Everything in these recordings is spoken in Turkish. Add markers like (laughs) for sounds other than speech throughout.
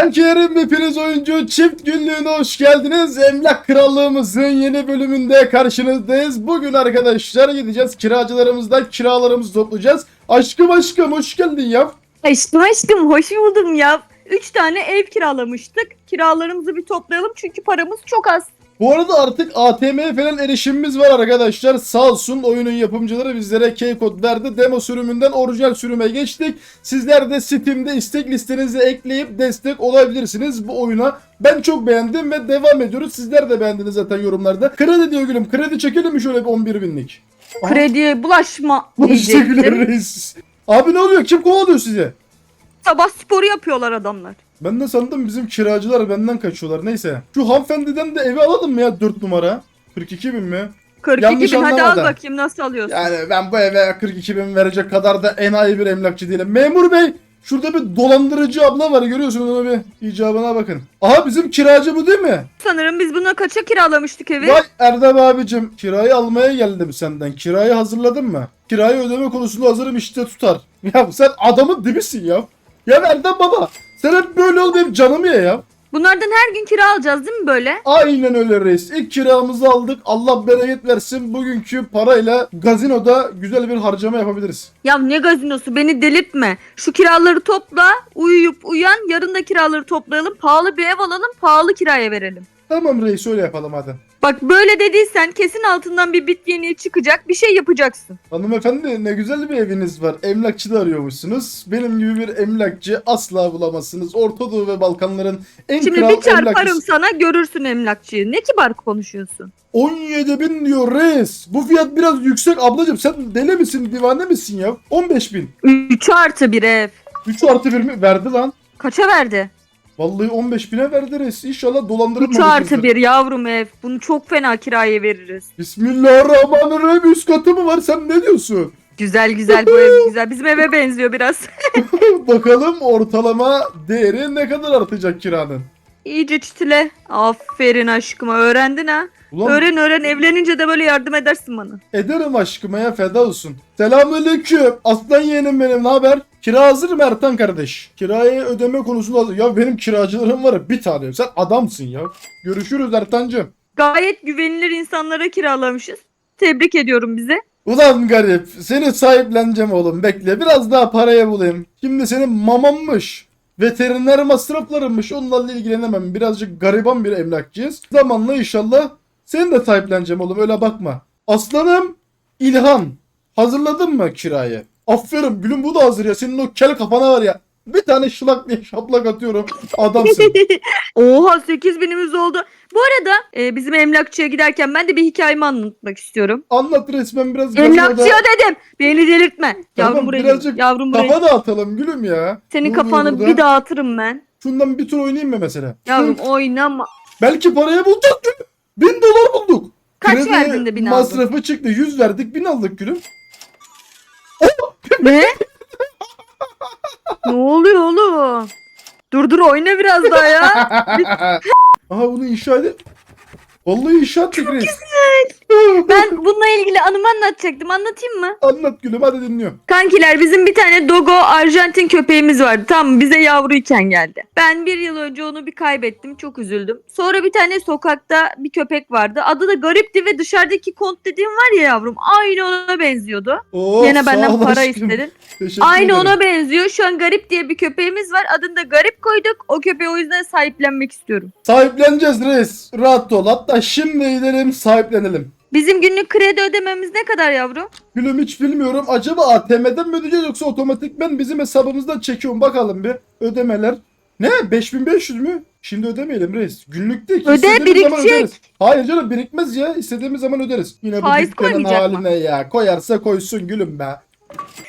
Kankilerim hepiniz oyuncu çift günlüğüne hoş geldiniz. Emlak Krallığımızın yeni bölümünde karşınızdayız. Bugün arkadaşlar gideceğiz kiracılarımızdan kiralarımızı toplayacağız. Aşkım aşkım hoş geldin ya. Aşkım aşkım hoş buldum ya. Üç tane ev kiralamıştık. Kiralarımızı bir toplayalım çünkü paramız çok az. Bu arada artık ATM'ye falan erişimimiz var arkadaşlar. Sağ olsun oyunun yapımcıları bizlere key-kod verdi. Demo sürümünden orijinal sürüme geçtik. Sizler de Steam'de istek listenize ekleyip destek olabilirsiniz bu oyuna. Ben çok beğendim ve devam ediyoruz. Sizler de beğendiniz zaten yorumlarda. Kredi diyor gülüm. Kredi çekelim mi şöyle bir 11 binlik? Krediye bulaşma (laughs) diyecektim. reis. Abi ne oluyor? Kim kovalıyor sizi? Sabah sporu yapıyorlar adamlar. Ben de sandım bizim kiracılar benden kaçıyorlar. Neyse. Şu hanımefendiden de evi alalım mı ya 4 numara? 42 bin mi? 42 Yanlış bin hadi al bakayım nasıl alıyorsun. Yani ben bu eve 42 bin verecek kadar da enayi bir emlakçı değilim. Memur bey şurada bir dolandırıcı abla var görüyorsunuz ona bir icabına bakın. Aha bizim kiracı bu değil mi? Sanırım biz buna kaça kiralamıştık evi? Vay Erdem abicim kirayı almaya geldim senden. Kirayı hazırladın mı? Kirayı ödeme konusunda hazırım işte tutar. Ya sen adamın dibisin ya. Ya Erdem baba sen hep böyle ol benim canımı ye ya. Bunlardan her gün kira alacağız değil mi böyle? Aynen öyle reis. İlk kiramızı aldık. Allah bereket versin. Bugünkü parayla gazinoda güzel bir harcama yapabiliriz. Ya ne gazinosu beni delirtme. Şu kiraları topla, uyuyup uyan, yarın da kiraları toplayalım, pahalı bir ev alalım, pahalı kiraya verelim. Tamam reis öyle yapalım hadi. Bak böyle dediysen kesin altından bir bit yeniği çıkacak, bir şey yapacaksın. Hanımefendi ne güzel bir eviniz var. Emlakçı da arıyormuşsunuz. Benim gibi bir emlakçı asla bulamazsınız. Orta Doğu ve Balkanların en Şimdi kral bir çarparım emlakçısı. sana görürsün emlakçıyı. Ne kibar konuşuyorsun. 17 bin diyor reis. Bu fiyat biraz yüksek ablacım. Sen deli misin divane misin ya? 15 bin. 3 artı bir ev. 3 artı 1 mi? Verdi lan. Kaça verdi? Vallahi 15 bine verdi reis. İnşallah 3 dolandırılmamışızdır. artı bir yavrum ev. Bunu çok fena kiraya veririz. Bismillahirrahmanirrahim. Üst katı mı var? Sen ne diyorsun? Güzel güzel bu ev (laughs) güzel. Bizim eve benziyor biraz. (laughs) Bakalım ortalama değeri ne kadar artacak kiranın? İyice çitile. Aferin aşkıma öğrendin ha. Ulan Öğren öğren evlenince de böyle yardım edersin bana. ederim aşkıma ya feda olsun. Selamünaleyküm. Aslan yeğenim benim ne haber? Kira hazır mı Ertan kardeş? Kirayı ödeme konusunda hazır. Ya benim kiracılarım var bir tane. Sen adamsın ya. Görüşürüz Ertancığım. Gayet güvenilir insanlara kiralamışız. Tebrik ediyorum bize. Ulan garip. Seni sahipleneceğim oğlum. Bekle. Biraz daha paraya bulayım. Şimdi senin mamanmış. Veteriner masraflarınmış. Onlarla ilgilenemem. Birazcık gariban bir emlakçıyız. Zamanla inşallah seni de sahipleneceğim oğlum. Öyle bakma. Aslanım İlhan. Hazırladın mı kirayı? Aferin. Gülüm bu da hazır ya. Senin o kel kafana var ya. Bir tane şılak diye şaplak atıyorum. Adamsın. (laughs) Oha 8 binimiz oldu. Bu arada e, bizim emlakçıya giderken ben de bir hikayemi anlatmak istiyorum. Anlat resmen biraz. Emlakçıya dedim. Beni delirtme. Tamam, Yavrum buraya birazcık gel. Yavrum buraya Kafa dağıtalım gülüm ya. Senin oluyor kafanı burada? bir dağıtırım ben. Şundan bir tur oynayayım mı mesela? Yavrum oynama. Belki parayı bulduk. Bin dolar bulduk. Kaç Kredi verdin de bin aldın? Masrafı çıktı. 100 verdik. Bin aldık gülüm. Ne? ne oluyor oğlum? Dur dur oyna biraz daha ya. (laughs) Aha bunu inşa edip. Vallahi inşa ettik reis. Ben bununla ilgili anımı anlatacaktım. Anlatayım mı? Anlat gülüm hadi dinliyorum. Kankiler bizim bir tane Dogo Arjantin köpeğimiz vardı. Tam bize yavruyken geldi. Ben bir yıl önce onu bir kaybettim. Çok üzüldüm. Sonra bir tane sokakta bir köpek vardı. Adı da garipti ve dışarıdaki kont dediğim var ya yavrum. Aynı ona benziyordu. Oo, Yine sağ benden para aşkım. istedin. Teşekkür Aynı ederim. ona benziyor. Şu an Garip diye bir köpeğimiz var. Adını da Garip koyduk. O köpeği o yüzden sahiplenmek istiyorum. Sahipleneceğiz reis. Rahat ol. Hatta şimdi gidelim sahiplenelim. Bizim günlük kredi ödememiz ne kadar yavrum? Gülüm hiç bilmiyorum. Acaba ATM'den mi ödeyeceğiz yoksa otomatikmen bizim hesabımızdan çekiyorum. Bakalım bir ödemeler. Ne? 5500 mü? Şimdi ödemeyelim reis. Günlük değil ki. Öde, İstediğimiz zaman birikecek. Hayır canım birikmez ya. İstediğimiz zaman öderiz. Yine bu Faiz dükkanın koymayacak mı? haline ya. Koyarsa koysun gülüm be.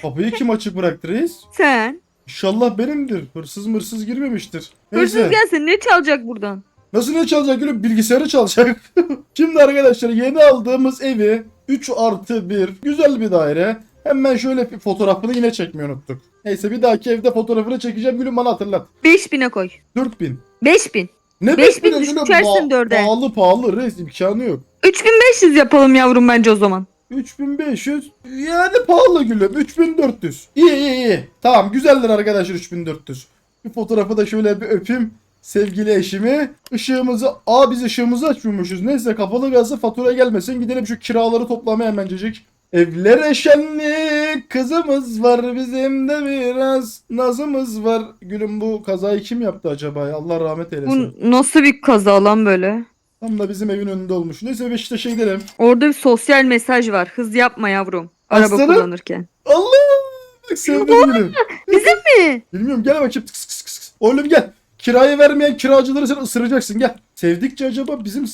Kapıyı kim açık bıraktı reis? Sen. İnşallah benimdir. Hırsız mırsız girmemiştir. Hırsız Neyse. gelsin ne çalacak buradan? Nasıl ne çalacak gülüm? Bilgisayarı çalacak. (laughs) Şimdi arkadaşlar yeni aldığımız evi 3 artı 1 güzel bir daire. Hemen şöyle bir fotoğrafını yine çekmeyi unuttuk. Neyse bir dahaki evde fotoğrafını çekeceğim gülüm bana hatırlat. 5000'e koy. 4000. 5000. Ne 5000 5000'e gülüm? düşersin dörde. Pahalı pahalı reis imkanı yok. 3500 yapalım yavrum bence o zaman. 3500 yani pahalı gülüm 3400. İyi iyi iyi. Tamam güzeldir arkadaşlar 3400. Bir fotoğrafı da şöyle bir öpeyim. Sevgili eşimi. Işığımızı, aa biz ışığımızı açmıyormuşuz. Neyse kapalı gazı fatura gelmesin. Gidelim şu kiraları toplamaya hemencecik. Evlere şenlik kızımız var bizim de biraz nazımız var. Gülüm bu kazayı kim yaptı acaba ya? Allah rahmet eylesin. Bu nasıl bir kaza lan böyle? Tam da bizim evin önünde olmuş. Neyse Beşiktaş'a gidelim. Orada bir sosyal mesaj var. Hız yapma yavrum. Araba Aslanım. kullanırken. Allah! Bak sevdim gülüm. (laughs) Bizim mi? Bilmiyorum gel bakayım. Tıks tıks tıks tıks. Oğlum gel. Kirayı vermeyen kiracıları sen ısıracaksın gel. Sevdikçe acaba bizim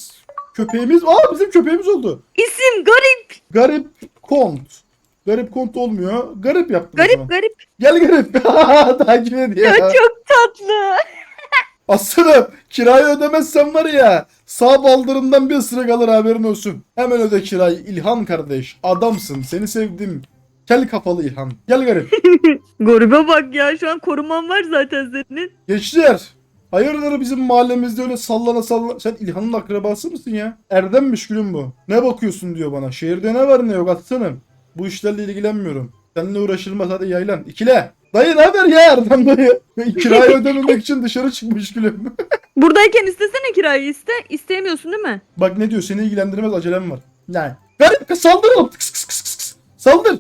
köpeğimiz... Aa bizim köpeğimiz oldu. İsim garip. Garip kont. Garip kont olmuyor. Garip yaptım. o zaman. Garip garip. Gel garip. (laughs) Takip ediyor. Ya çok tatlı. (laughs) Aslanım kirayı ödemezsen var ya sağ baldırından bir ısırık alır haberin olsun. Hemen öde kirayı İlhan kardeş. Adamsın seni sevdim. Kel kafalı İlhan. Gel garip. (laughs) Garibe bak ya şu an koruman var zaten senin. Gençler. Hayırdır bizim mahallemizde öyle sallana sallana. Sen İlhan'ın akrabası mısın ya? Erdemmiş gülüm bu. Ne bakıyorsun diyor bana. Şehirde ne var ne yok aslanım. Bu işlerle ilgilenmiyorum. Seninle uğraşılmaz hadi yaylan. İkile. Dayı ne haber ya Erdem dayı? (laughs) Kirayı ödememek için dışarı çıkmış gülüm. (laughs) Buradayken istesene kirayı iste. İsteyemiyorsun değil mi? Bak ne diyor seni ilgilendirmez acelem var. Ne? Garip kız saldıralım. Tıks kıs kıs kıs kıs. Saldır.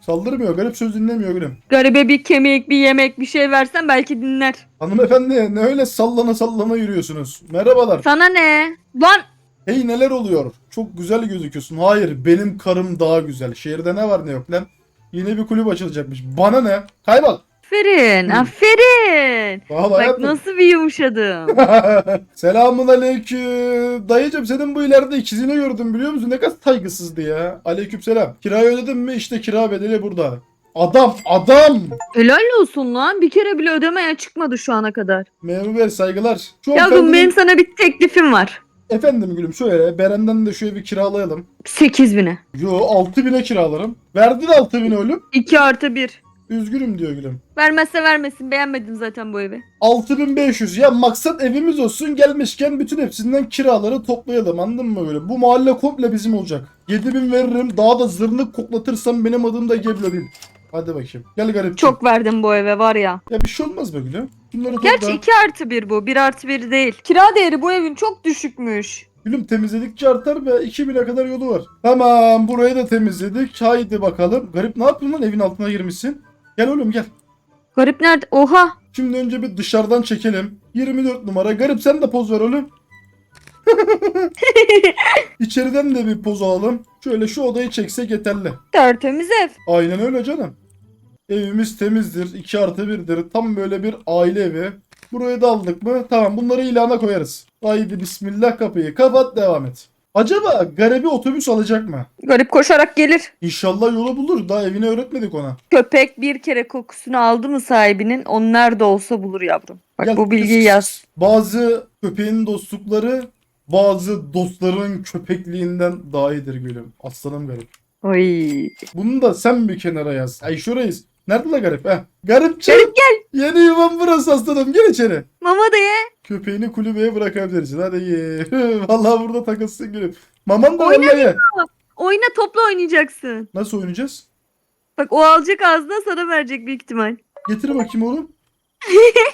Saldırmıyor. Garip söz dinlemiyor gülüm. Garibe bir kemik, bir yemek, bir şey versen belki dinler. Hanımefendi ne öyle sallana sallana yürüyorsunuz? Merhabalar. Sana ne? Lan Hey neler oluyor? Çok güzel gözüküyorsun. Hayır benim karım daha güzel. Şehirde ne var ne yok lan? Yeni bir kulüp açılacakmış. Bana ne? Kaybol. Aferin, Hı. aferin. Vallahi Bak hayatım. nasıl bir yumuşadım. (laughs) Selamun aleyküm. Dayıcım senin bu ileride ikizini gördüm biliyor musun? Ne kadar saygısızdı ya. Aleyküm selam. Kirayı ödedin mi? İşte kira bedeli burada. Adam adam. Helal olsun lan. Bir kere bile ödemeye çıkmadı şu ana kadar. Memur bey saygılar. Şu Yavrum hanımefendinin- benim sana bir teklifim var. Efendim gülüm şöyle Beren'den de şöyle bir kiralayalım. 8 bine. Yo 6000'e kiralarım. Verdi de 6000 oğlum. 2 artı 1. Üzgünüm diyor gülüm. Vermezse vermesin. Beğenmedim zaten bu evi. 6500 ya maksat evimiz olsun gelmişken bütün hepsinden kiraları toplayalım anladın mı böyle? Bu mahalle komple bizim olacak. 7000 veririm daha da zırnık koklatırsam benim adım da Geblo değil. Hadi bakayım. Gel garip. Çok verdim bu eve var ya. Ya bir şey olmaz be gülüm. Bunları topla. Gerçi 2 artı 1 bu. 1 artı 1 değil. Kira değeri bu evin çok düşükmüş. Gülüm temizledikçe artar ve 2000'e kadar yolu var. Tamam burayı da temizledik. Haydi bakalım. Garip ne yapıyorsun lan evin altına girmişsin? Gel oğlum gel. Garip nerede? Oha. Şimdi önce bir dışarıdan çekelim. 24 numara. Garip sen de poz ver oğlum. (laughs) İçeriden de bir poz alalım. Şöyle şu odayı çeksek yeterli. Tertemiz ev. Aynen öyle canım. Evimiz temizdir. 2 artı 1'dir. Tam böyle bir aile evi. Burayı da aldık mı? Tamam bunları ilana koyarız. Haydi bismillah kapıyı kapat devam et. Acaba garibi otobüs alacak mı? Garip koşarak gelir. İnşallah yolu bulur. Daha evini öğretmedik ona. Köpek bir kere kokusunu aldı mı sahibinin onu nerede olsa bulur yavrum. Bak Gel, bu bilgiyi yaz. Bazı köpeğin dostlukları bazı dostların köpekliğinden daha iyidir gülüm. Aslanım garip. Oy. Bunu da sen bir kenara yaz. Ay şurayız. Nerede la garip? Heh. Garipçi. Garip gel. Yeni yuvam burası aslanım. Gel içeri. Mama da ye. Köpeğini kulübeye bırakabilirsin. Hadi ye. (laughs) Vallahi burada takılsın gülüm. Maman da Oyna ye. Oyna topla oynayacaksın. Nasıl oynayacağız? Bak o alacak ağzına sana verecek büyük ihtimal. Getir bakayım oğlum.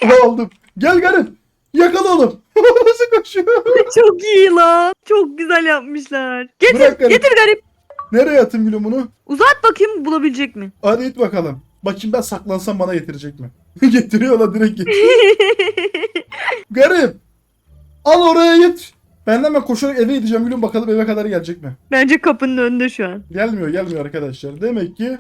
(laughs) Aldım. Gel garip. Yakala oğlum. (laughs) Nasıl koşuyor? Çok iyi lan. Çok güzel yapmışlar. Getir Bırak garip. getir garip. Nereye atayım gülüm bunu? Uzat bakayım bulabilecek mi? Hadi it bakalım. Bakayım ben saklansam bana getirecek mi? (laughs) Getiriyor la direkt getiriyor. (laughs) Garip. Al oraya git. Ben hemen koşarak eve gideceğim gülüm bakalım eve kadar gelecek mi? Bence kapının önünde şu an. Gelmiyor gelmiyor arkadaşlar. Demek ki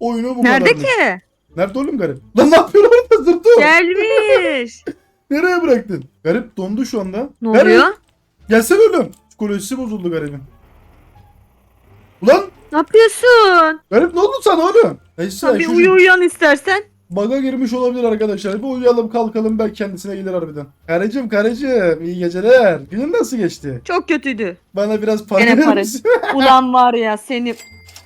oyunu bu Nerede kadarmış. ki? Nerede oğlum garip? Lan ne yapıyorsun orada zırtı? Gelmiş. (laughs) Nereye bıraktın? Garip dondu şu anda. ne Garip, oluyor? Gelsene oğlum. Psikolojisi bozuldu garibin. Ulan Ne yapıyorsun? garip ne oldu sana oğlum? Neyse şu- uyu uyan istersen. Baga girmiş olabilir arkadaşlar. Bir uyuyalım kalkalım belki kendisine gelir harbiden. Karıcığım karıcığım iyi geceler. Günün nasıl geçti? Çok kötüydü. Bana biraz para Gene verir para. misin? (laughs) Ulan var ya seni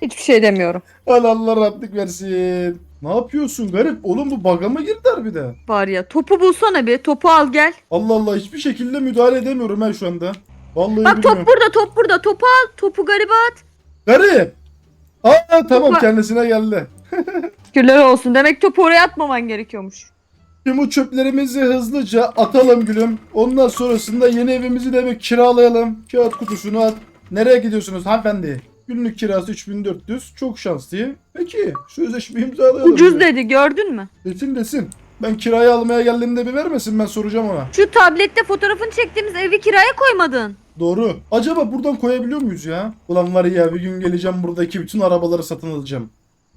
hiçbir şey demiyorum. Allah Allah rahatlık versin. Ne yapıyorsun garip? Oğlum bu baga mı girdi harbiden? Var ya topu bulsana bir topu al gel. Allah Allah hiçbir şekilde müdahale edemiyorum ben şu anda. Vallahi Bak bilmiyorum. top burada top burada topu al topu garibe at. Garip. Aa tamam Topa- kendisine geldi. (laughs) Şükürler olsun demek topu oraya atmaman gerekiyormuş. Şimdi bu çöplerimizi hızlıca atalım gülüm. Ondan sonrasında yeni evimizi de bir kiralayalım. Kağıt kutusunu at. Nereye gidiyorsunuz hanımefendi? Günlük kirası 3400. Çok şanslıyım. Peki sözleşme imzalayalım. Ucuz dedi gördün mü? Desin desin. Ben kirayı almaya geldiğimde bir vermesin ben soracağım ona. Şu tablette fotoğrafını çektiğimiz evi kiraya koymadın. Doğru. Acaba buradan koyabiliyor muyuz ya? Ulan var ya bir gün geleceğim buradaki bütün arabaları satın alacağım.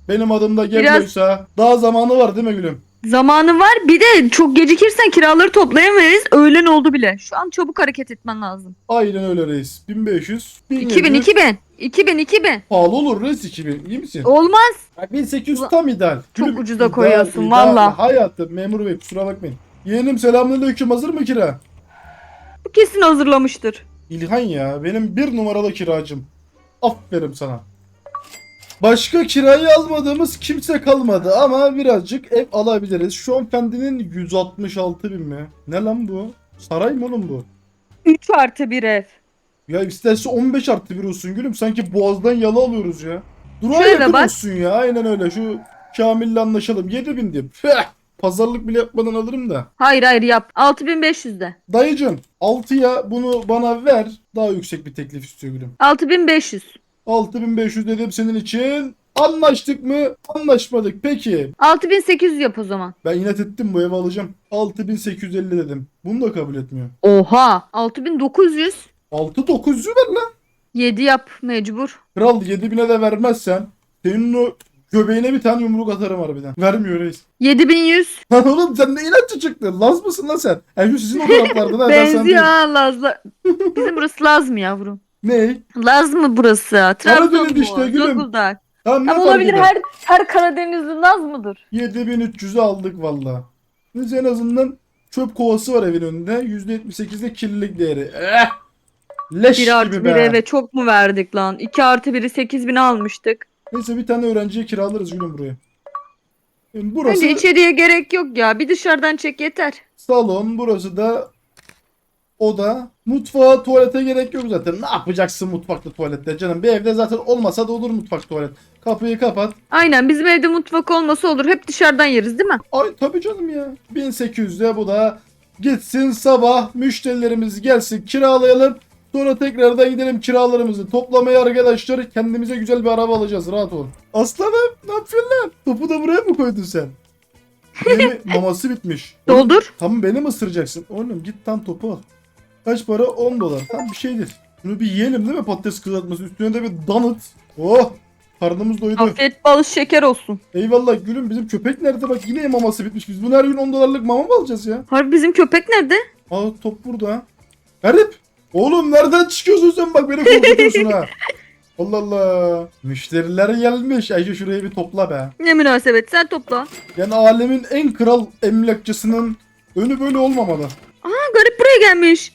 Benim adım da gelmiyorsa daha zamanı var değil mi gülüm? Zamanı var bir de çok gecikirsen kiraları toplayamayız. Öğlen oldu bile. Şu an çabuk hareket etmen lazım. Aynen öyle reis. 1500. 2000 1700. 2000. 2000 2000. Pahalı olur reis 2000. İyi misin? Olmaz. Ya 1800 tam ideal. Çok Gülüm, ucuza ideal, koyuyorsun, ideal. valla. Hayatım memur bey kusura bakmayın. Yeğenim selamünaleyküm hazır mı kira? Bu kesin hazırlamıştır. İlhan ya benim bir numaralı kiracım. Aferin sana. Başka kirayı almadığımız kimse kalmadı ama birazcık ev alabiliriz. Şu an Fendi'nin 166 bin mi? Ne lan bu? Saray mı oğlum bu? 3 artı bir ev. Ya isterse 15 artı bir olsun gülüm. Sanki boğazdan yalı alıyoruz ya. Durağa Şöyle yakın bak. olsun ya. Aynen öyle. Şu Kamil'le anlaşalım. 7000 diyeyim. Peh! Pazarlık bile yapmadan alırım da. Hayır hayır yap. 6500 de. Dayıcım 6'ya bunu bana ver. Daha yüksek bir teklif istiyor gülüm. 6500. 6500 dedim senin için. Anlaştık mı? Anlaşmadık. Peki. 6800 yap o zaman. Ben inat ettim bu evi alacağım. 6850 dedim. Bunu da kabul etmiyor. Oha. 6900. 6900 ver lan. 7 yap mecbur. Kral 7000'e de vermezsen senin o göbeğine bir tane yumruk atarım harbiden. Vermiyor reis. 7100. (laughs) Lan oğlum sen ne inatçı çıktın? Laz mısın lan sen? Şu sizin o taraflarda da (laughs) Benziyor ha Laz'la. Bizim burası Laz mı yavrum? Ne? Laz mı burası? Trabzon Karadeniz mu? işte gülüm. Zonguldak. Tamam ne Ama fark olabilir eder? her, her Karadenizli Laz mıdır? 7300'ü aldık valla. Biz en azından çöp kovası var evin önünde. %78'de kirlilik değeri. Eh! Leş 1 artı gibi 1 be. eve çok mu verdik lan? 2 artı 1'i 8000 almıştık. Neyse bir tane öğrenciye kiralarız gülüm buraya. Şimdi burası Bence içeriye gerek yok ya. Bir dışarıdan çek yeter. salon, burası da oda. Mutfağa, tuvalete gerek yok zaten. Ne yapacaksın mutfakta tuvalette canım? Bir evde zaten olmasa da olur mutfak tuvalet. Kapıyı kapat. Aynen bizim evde mutfak olmasa olur. Hep dışarıdan yeriz değil mi? Ay tabii canım ya. 1800'de bu da gitsin sabah müşterilerimiz gelsin kiralayalım. Sonra tekrardan gidelim kiralarımızı toplamaya arkadaşlar. Kendimize güzel bir araba alacağız rahat ol. Aslanım ne yapıyorsun lan? Topu da buraya mı koydun sen? Yeni (laughs) maması bitmiş. Oğlum, Doldur. Tam beni mi ısıracaksın? Oğlum git tam topu al. Kaç para? 10 dolar. Tam bir şeydir. Bunu bir yiyelim değil mi patates kızartması? Üstüne de bir donut. Oh! Karnımız doydu. Afiyet bal şeker olsun. Eyvallah gülüm bizim köpek nerede bak yine maması bitmiş. Biz bunu her gün 10 dolarlık mama mı alacağız ya? Harbi bizim köpek nerede? Aa top burada. Garip. Oğlum nereden çıkıyorsun sen bak beni korkutuyorsun ha. (laughs) Allah Allah. Müşteriler gelmiş. Ayşe şurayı bir topla be. Ne münasebet sen topla. Yani alemin en kral emlakçısının önü böyle olmamalı. Ha garip buraya gelmiş.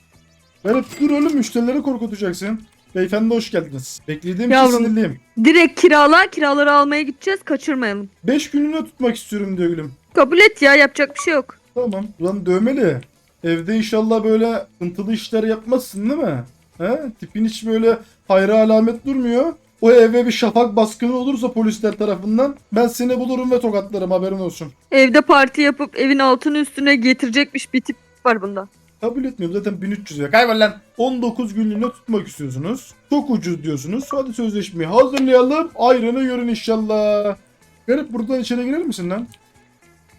Garip dur oğlum müşterileri korkutacaksın. Beyefendi hoş geldiniz. Beklediğim için Yavrum. sinirliyim. Direkt kirala. Kiraları almaya gideceğiz. Kaçırmayalım. 5 günlüğüne tutmak istiyorum diyor gülüm. Kabul et ya yapacak bir şey yok. Tamam. Ulan dövmeli. Evde inşallah böyle sıkıntılı işler yapmazsın değil mi? He? Tipin hiç böyle hayra alamet durmuyor. O eve bir şafak baskını olursa polisler tarafından ben seni bulurum ve tokatlarım haberin olsun. Evde parti yapıp evin altını üstüne getirecekmiş bir tip var bunda. Kabul etmiyorum zaten 1300 lira. Kaybol lan. 19 günlüğüne tutmak istiyorsunuz. Çok ucuz diyorsunuz. Hadi sözleşmeyi hazırlayalım. Ayrını görün inşallah. Garip buradan içeri girer misin lan?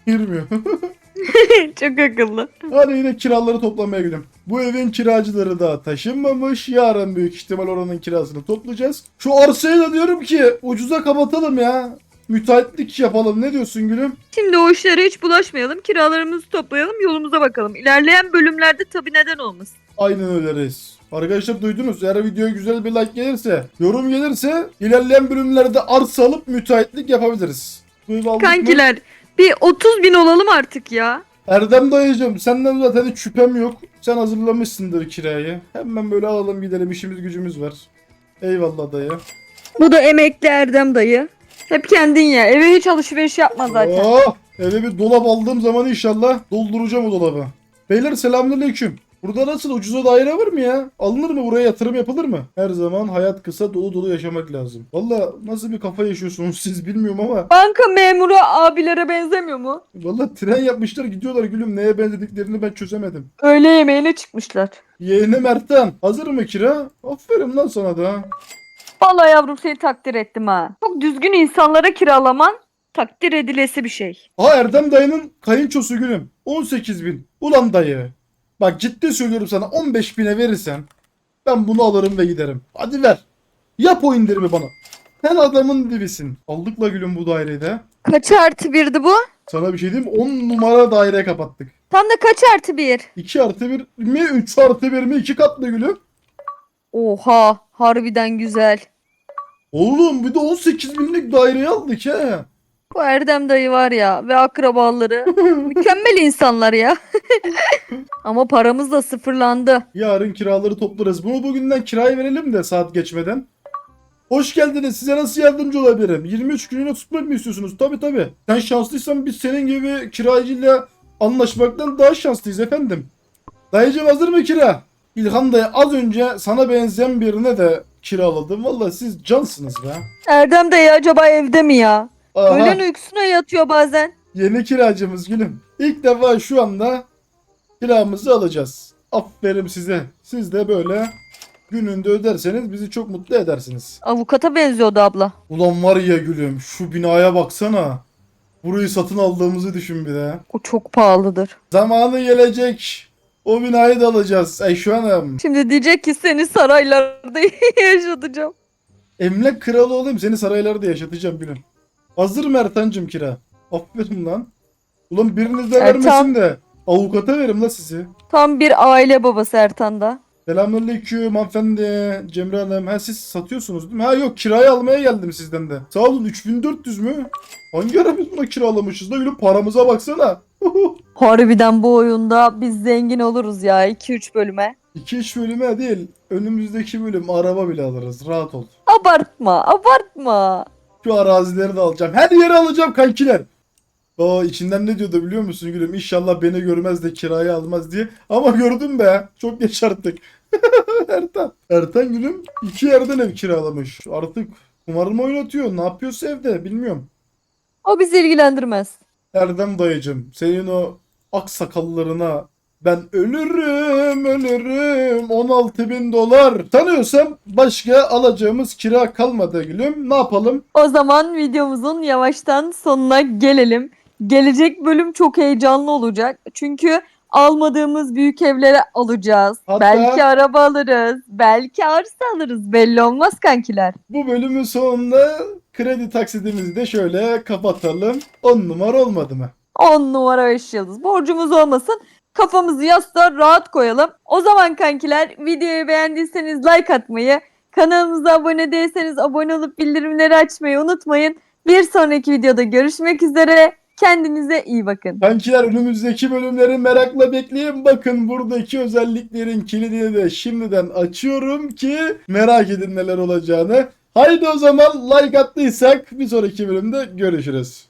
Girmiyor. (laughs) Çok akıllı. Hadi yine kiraları toplamaya gidelim. Bu evin kiracıları daha taşınmamış. Yarın büyük ihtimal oranın kirasını toplayacağız. Şu arsayı da diyorum ki ucuza kapatalım ya. Müteahhitlik yapalım. Ne diyorsun gülüm? Şimdi o işlere hiç bulaşmayalım. Kiralarımızı toplayalım. Yolumuza bakalım. İlerleyen bölümlerde tabii neden olmasın. Aynen öyle reis. Arkadaşlar duydunuz. Eğer videoya güzel bir like gelirse, yorum gelirse ilerleyen bölümlerde arsa alıp müteahhitlik yapabiliriz. Duyup aldık mı? Kankiler bir 30 bin olalım artık ya. Erdem dayıcım senden zaten hiç şüphem yok. Sen hazırlamışsındır kirayı. Hemen böyle alalım gidelim işimiz gücümüz var. Eyvallah dayı. Bu da emekli Erdem dayı. Hep kendin ya. Eve hiç alışveriş yapma zaten. Oh, eve bir dolap aldığım zaman inşallah dolduracağım o dolabı. Beyler selamünaleyküm. Burada nasıl ucuza daire var mı ya? Alınır mı buraya yatırım yapılır mı? Her zaman hayat kısa dolu dolu yaşamak lazım. Valla nasıl bir kafa yaşıyorsunuz (laughs) siz bilmiyorum ama. Banka memuru abilere benzemiyor mu? Valla tren yapmışlar gidiyorlar gülüm neye benzediklerini ben çözemedim. Öğle yemeğine çıkmışlar. Yeğenim Ertan hazır mı kira? Aferin lan sana da. Vallahi yavrum seni takdir ettim ha. Çok düzgün insanlara kiralaman takdir edilesi bir şey. Aa Erdem dayının kayınçosu gülüm. 18 bin. Ulan dayı. Bak ciddi söylüyorum sana 15 bine verirsen ben bunu alırım ve giderim. Hadi ver. Yap o indirimi bana. Sen adamın dibisin. Aldık la gülüm bu daireyi de. Kaç artı birdi bu? Sana bir şey diyeyim mi? 10 numara daire kapattık. Tam da kaç artı bir? 2 artı 1 mi 3 artı 1 mi 2 katlı gülüm. Oha harbiden güzel. Oğlum bir de 18 binlik daireyi aldık he. Bu Erdem dayı var ya ve akrabaları (laughs) mükemmel insanlar ya. (laughs) Ama paramız da sıfırlandı. Yarın kiraları toplarız. Bunu bugünden kiraya verelim de saat geçmeden. Hoş geldiniz. Size nasıl yardımcı olabilirim? 23 gününe tutmak mı istiyorsunuz? Tabi tabi. Sen şanslıysan biz senin gibi kiracıyla anlaşmaktan daha şanslıyız efendim. Dayıcım hazır mı kira? İlhan dayı az önce sana benzeyen birine de kiraladım. Vallahi siz cansınız be. Erdem dayı acaba evde mi ya? Aha, Öğlen uykusuna yatıyor bazen. yeni kiracımız gülüm. İlk defa şu anda kiramızı alacağız. Aferin size. Siz de böyle gününde öderseniz bizi çok mutlu edersiniz. Avukata benziyordu abla. Ulan var ya gülüm şu binaya baksana. Burayı satın aldığımızı düşün bir de. O çok pahalıdır. Zamanı gelecek. O binayı da alacağız Ayşe Hanım. Şimdi diyecek ki seni saraylarda (laughs) yaşatacağım. Emlak kralı olayım seni saraylarda yaşatacağım gülüm. Hazır mı Ertan'cım kira? Aferin lan. Ulan biriniz de Ertan. vermesin de. Avukata verim la sizi. Tam bir aile babası Ertan'da. Selamünaleyküm hanımefendi. Cemre Hanım. Ha siz satıyorsunuz değil mi? Ha yok kiraya almaya geldim sizden de. Sağ olun 3400 mü? Hangi ara biz buna kiralamışız da gülüm paramıza baksana. (laughs) Harbiden bu oyunda biz zengin oluruz ya 2-3 bölüme. 2-3 bölüme değil. Önümüzdeki bölüm araba bile alırız. Rahat ol. Abartma abartma. Şu arazileri de alacağım. Her yeri alacağım kankiler. O içinden ne diyordu biliyor musun gülüm? İnşallah beni görmez de kiraya almaz diye. Ama gördüm be. Çok geç artık. (laughs) Ertan. Ertan gülüm iki yerden ev kiralamış. Artık kumar mı oynatıyor? Ne yapıyorsa evde bilmiyorum. O bizi ilgilendirmez. Erdem dayıcım senin o ak sakallarına ben ölürüm ölürüm 16 bin dolar. Tanıyorsam başka alacağımız kira kalmadı gülüm. Ne yapalım? O zaman videomuzun yavaştan sonuna gelelim. Gelecek bölüm çok heyecanlı olacak. Çünkü almadığımız büyük evlere alacağız. Hatta- Belki araba alırız. Belki arsa alırız. Belli olmaz kankiler. Bu bölümün sonunda kredi taksidimizi de şöyle kapatalım. 10 numara olmadı mı? 10 numara 5 yıldız. Borcumuz olmasın. Kafamızı yastığa rahat koyalım. O zaman kankiler videoyu beğendiyseniz like atmayı, kanalımıza abone değilseniz abone olup bildirimleri açmayı unutmayın. Bir sonraki videoda görüşmek üzere. Kendinize iyi bakın. Kankiler önümüzdeki bölümleri merakla bekleyin. Bakın buradaki özelliklerin kilidini de şimdiden açıyorum ki merak edin neler olacağını. Haydi o zaman like attıysak bir sonraki bölümde görüşürüz.